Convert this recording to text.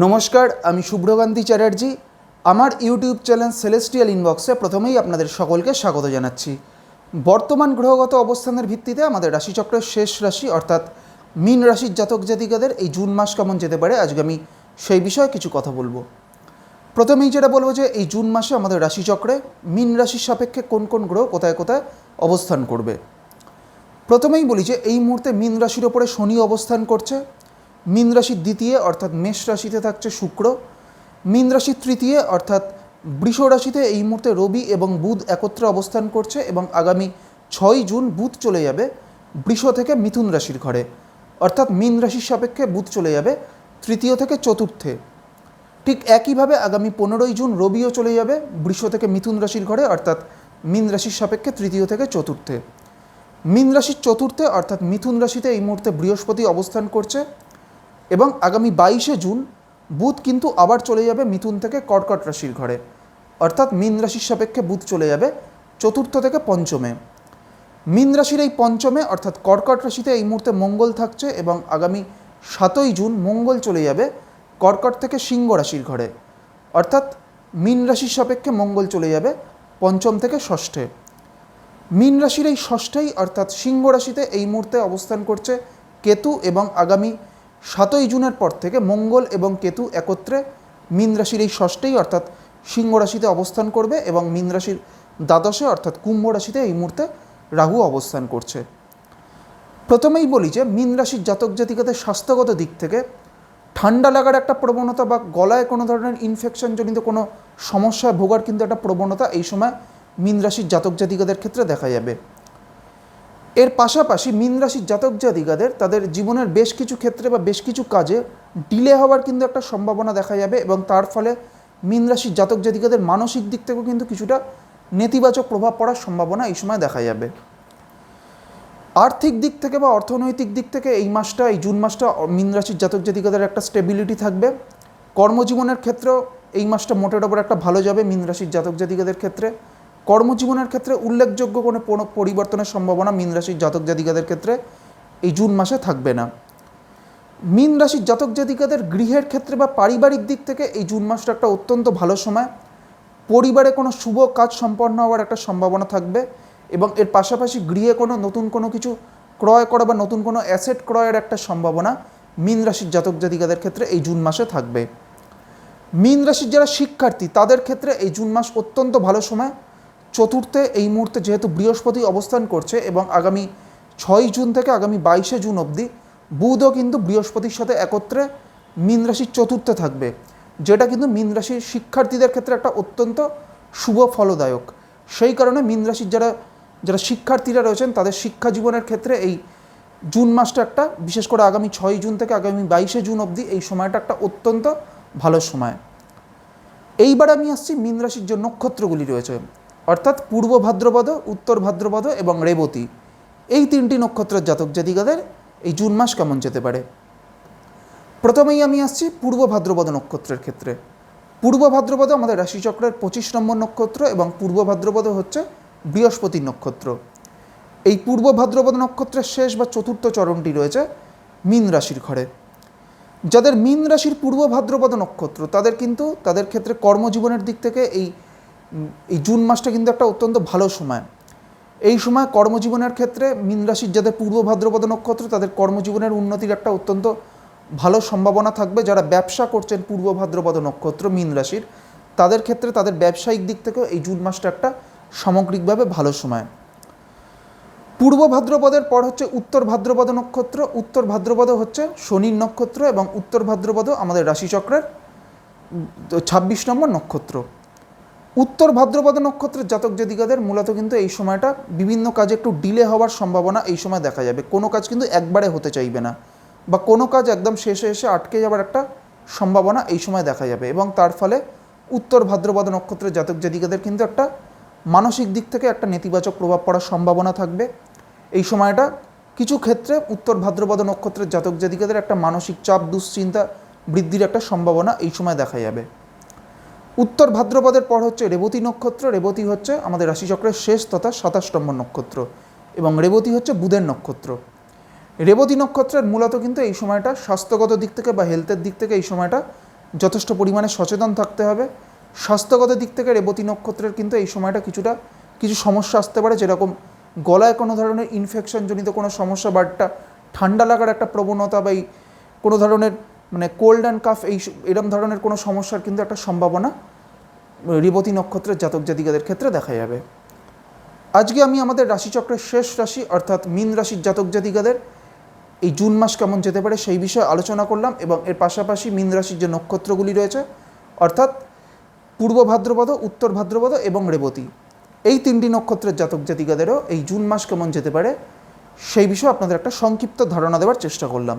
নমস্কার, আমি শুভ্রকান্তি চ্যাটার্জি। আমার ইউটিউব চ্যানেল সেলেস্টিয়াল ইনবক্সে প্রথমেই আপনাদের সকলকে স্বাগত জানাচ্ছি। বর্তমান গ্রহগত অবস্থানের ভিত্তিতে আমাদের রাশিচক্রের শেষ রাশি, অর্থাৎ মীন রাশির জাতক জাতিকাদের এই জুন মাস কেমন যেতে পারে, আজকে আমি সেই বিষয়ে কিছু কথা বলব। প্রথমেই যেটা বলব যে, এই জুন মাসে আমাদের রাশিচক্রে মীন রাশির সাপেক্ষে কোন কোন গ্রহ কোথায় কোথায় অবস্থান করবে। প্রথমেই বলি যে, এই মুহূর্তে মীন রাশির ওপরে শনি অবস্থান করছে। মীন রাশির দ্বিতীয় অর্থাৎ মেষ রাশিতে থাকছে শুক্র। মীন রাশির তৃতীয় অর্থাৎ বৃষ রাশিতে এই মুহূর্তে রবি এবং বুধ একত্রে অবস্থান করছে এবং আগামী ছয় জুন বুধ চলে যাবে বৃষ থেকে মিথুন রাশির ঘরে। অর্থাৎ মীন রাশির সাপেক্ষে বুধ চলে যাবে তৃতীয় থেকে চতুর্থে। ঠিক একইভাবে আগামী পনেরোই জুন রবিও চলে যাবে বৃষ থেকে মিথুন রাশির ঘরে, অর্থাৎ মীন রাশির সাপেক্ষে তৃতীয় থেকে চতুর্থে। মীন রাশির চতুর্থে অর্থাৎ মিথুন রাশিতে এই মুহূর্তে বৃহস্পতি অবস্থান করছে। এবং আগামী বাইশে জুন বুধ কিন্তু আবার চলে যাবে মিথুন থেকে কর্কট রাশির ঘরে। অর্থাৎ মীন রাশির সাপেক্ষে বুধ চলে যাবে চতুর্থ থেকে পঞ্চমে। মীন রাশির এই পঞ্চমে, অর্থাৎ কর্কট রাশিতে এই মুহূর্তে মঙ্গল থাকছে এবং আগামী সাতই জুন মঙ্গল চলে যাবে কর্কট থেকে সিংহ রাশির ঘরে। অর্থাৎ মীন রাশির সাপেক্ষে মঙ্গল চলে যাবে পঞ্চম থেকে ষষ্ঠে। মীন রাশির এই ষষ্ঠেই, অর্থাৎ সিংহ রাশিতে এই মুহূর্তে অবস্থান করছে কেতু এবং আগামী সাতই জুনের পর থেকে মঙ্গল এবং কেতু একত্রে মীন রাশির এই ষষ্ঠেই অর্থাৎ সিংহ রাশিতে অবস্থান করবে এবং মীন রাশির দ্বাদশে অর্থাৎ কুম্ভ রাশিতে এই মুহূর্তে রাহু অবস্থান করছে। প্রথমেই বলি যে মীন রাশির জাতক জাতিকাদের স্বাস্থ্যগত দিক থেকে ঠান্ডা লাগার একটা প্রবণতা বা গলায় কোনো ধরনের ইনফেকশনজনিত কোনো সমস্যায় ভোগার কিন্তু একটা প্রবণতা এই সময় মীন রাশির জাতক জাতিকাদের ক্ষেত্রে দেখা যাবে। এর পাশাপাশি মীন রাশির জাতক জাতিকাদের তাদের জীবনের বেশ কিছু ক্ষেত্রে বা বেশ কিছু কাজে ডিলে হওয়ার কিন্তু একটা সম্ভাবনা দেখা যাবে এবং তার ফলে মীন রাশির জাতক জাতিকাদের মানসিক দিক থেকেও কিন্তু কিছুটা নেতিবাচক প্রভাব পড়ার সম্ভাবনা এই সময় দেখা যাবে। আর্থিক দিক থেকে বা অর্থনৈতিক দিক থেকে এই মাসটা, এই জুন মাসটা মীন রাশির জাতক জাতিকাদের একটা স্টেবিলিটি থাকবে। কর্মজীবনের ক্ষেত্রেও এই মাসটা মোটের ওপর একটা ভালো যাবে মীন রাশির জাতক জাতিকাদের ক্ষেত্রে। কর্মজীবনের ক্ষেত্রে উল্লেখযোগ্য কোনো পরিবর্তনের সম্ভাবনা মীন রাশির জাতক জাতিকাদের ক্ষেত্রে এই জুন মাসে থাকবে না। মীন রাশির জাতক জাতিকাদের গৃহের ক্ষেত্রে বা পারিবারিক দিক থেকে এই জুন মাসটা একটা অত্যন্ত ভালো সময়। পরিবারে কোনো শুভ কাজ সম্পন্ন হওয়ার একটা সম্ভাবনা থাকবে এবং এর পাশাপাশি গৃহে কোনো নতুন কোনো কিছু ক্রয় করা বা নতুন কোনো অ্যাসেট ক্রয়ের একটা সম্ভাবনা মীন রাশির জাতক জাতিকাদের ক্ষেত্রে এই জুন মাসে থাকবে। মীন রাশির যারা শিক্ষার্থী, তাদের ক্ষেত্রে এই জুন মাস অত্যন্ত ভালো সময়। চতুর্থে এই মুহূর্তে যেহেতু বৃহস্পতি অবস্থান করছে এবং আগামী ছয় জুন থেকে আগামী বাইশে জুন অবধি বুধও কিন্তু বৃহস্পতির সাথে একত্রে মীন রাশির চতুর্থে থাকবে, যেটা কিন্তু মীন রাশির শিক্ষার্থীদের ক্ষেত্রে একটা অত্যন্ত শুভ ফলদায়ক। সেই কারণে মীন রাশির যারা যারা শিক্ষার্থীরা রয়েছেন, তাদের শিক্ষা জীবনের ক্ষেত্রে এই জুন মাসটা একটা, বিশেষ করে আগামী ছয় জুন থেকে আগামী বাইশে জুন অবধি এই সময়টা একটা অত্যন্ত ভালো সময়। এইবার আমি আসছি মীন রাশির যে নক্ষত্রগুলি রয়েছে অর্থাৎ পূর্ব ভাদ্রপদ, উত্তর ভাদ্রপদ এবং রেবতী। এই তিনটি নক্ষত্রের জাতক জাতিকাদের এই জুন মাস কেমন যেতে পারে? প্রথমেই আমি আসছি পূর্ব ভাদ্রপদ নক্ষত্রের ক্ষেত্রে। পূর্ব ভাদ্রপদ আমাদের রাশিচক্রের পঁচিশ নম্বর নক্ষত্র এবং পূর্ব ভাদ্রপদ হচ্ছে বৃহস্পতির নক্ষত্র। এই পূর্ব ভাদ্রপদ নক্ষত্রের শেষ বা চতুর্থ চরণটি রয়েছে মীন রাশির ঘরে। যাদের মীন রাশির পূর্ব ভাদ্রপদ নক্ষত্র, তাদের কিন্তু তাদের ক্ষেত্রে কর্মজীবনের দিক থেকে এই এই জুন মাসটা কিন্তু একটা অত্যন্ত ভালো সময়। এই সময় কর্মজীবনের ক্ষেত্রে মীন রাশির যাদের পূর্ব ভাদ্রপদ নক্ষত্র, তাদের কর্মজীবনের উন্নতির একটা অত্যন্ত ভালো সম্ভাবনা থাকবে। যারা ব্যবসা করছেন পূর্ব ভাদ্রপদ নক্ষত্র, মীন রাশির, তাদের ক্ষেত্রে তাদের ব্যবসায়িক দিক থেকেও এই জুন মাসটা একটা সামগ্রিকভাবে ভালো সময়। পূর্ব ভাদ্রপদের পর হচ্ছে উত্তর ভাদ্রপদ নক্ষত্র। উত্তর ভাদ্রপদ হচ্ছে শনির নক্ষত্র এবং উত্তর ভাদ্রপদ আমাদের রাশিচক্রের ছাব্বিশ নম্বর নক্ষত্র। উত্তর ভাদ্রপদ নক্ষত্রের জাতক জাতিকাদের মূলত কিন্তু এই সময়টা বিভিন্ন কাজে একটু ডিলে হওয়ার সম্ভাবনা এই সময় দেখা যাবে। কোনো কাজ কিন্তু একবারে হতে চাইবে না বা কোনো কাজ একদম শেষে এসে আটকে যাওয়ার একটা সম্ভাবনা এই সময় দেখা যাবে এবং তার ফলে উত্তর ভাদ্রপদ নক্ষত্রের জাতক জাতিকাদের কিন্তু একটা মানসিক দিক থেকে একটা নেতিবাচক প্রভাব পড়ার সম্ভাবনা থাকবে। এই সময়টা কিছু ক্ষেত্রে উত্তর ভাদ্রপদ নক্ষত্রের জাতক জাতিকাদের একটা মানসিক চাপ, দুশ্চিন্তা বৃদ্ধির একটা সম্ভাবনা এই সময় দেখা যাবে। উত্তর ভাদ্রপদের পর হচ্ছে রেবতী নক্ষত্র, রেবতী হচ্ছে আমাদের রাশিচক্রের শেষ তথা সাতাশ নক্ষত্র এবং রেবতী হচ্ছে বুধের নক্ষত্র। রেবতী নক্ষত্রের মূলত কিন্তু এই সময়টা স্বাস্থ্যগত দিক থেকে বা হেলথের দিক থেকে এই সময়টা যথেষ্ট পরিমাণে সচেতন থাকতে হবে। স্বাস্থ্যগত দিক থেকে রেবতী নক্ষত্রের কিন্তু এই সময়টা কিছুটা, কিছু সমস্যা আসতে পারে, যেরকম গলায় কোনো ধরনের ইনফেকশনজনিত কোনো সমস্যা বা একটা ঠান্ডা লাগার একটা প্রবণতা বা এই কোনো ধরনের মানে কোল্ড অ্যান্ড কাফ এই এরম ধরনের কোনো সমস্যার কিন্তু একটা সম্ভাবনা রেবতী নক্ষত্রের জাতক জাতিকাদের ক্ষেত্রে দেখা যাবে। আজকে আমি আমাদের রাশিচক্রের শেষ রাশি অর্থাৎ মীন রাশির জাতক জাতিকাদের এই জুন মাস কেমন যেতে পারে সেই বিষয়ে আলোচনা করলাম এবং এর পাশাপাশি মীন রাশির যে নক্ষত্রগুলি রয়েছে, অর্থাৎ পূর্ব ভাদ্রপদ, উত্তর ভাদ্রপদ এবং রেবতী, এই তিনটি নক্ষত্রের জাতক জাতিকাদেরও এই জুন মাস কেমন যেতে পারে সেই বিষয়ে আপনাদের একটা সংক্ষিপ্ত ধারণা দেওয়ার চেষ্টা করলাম।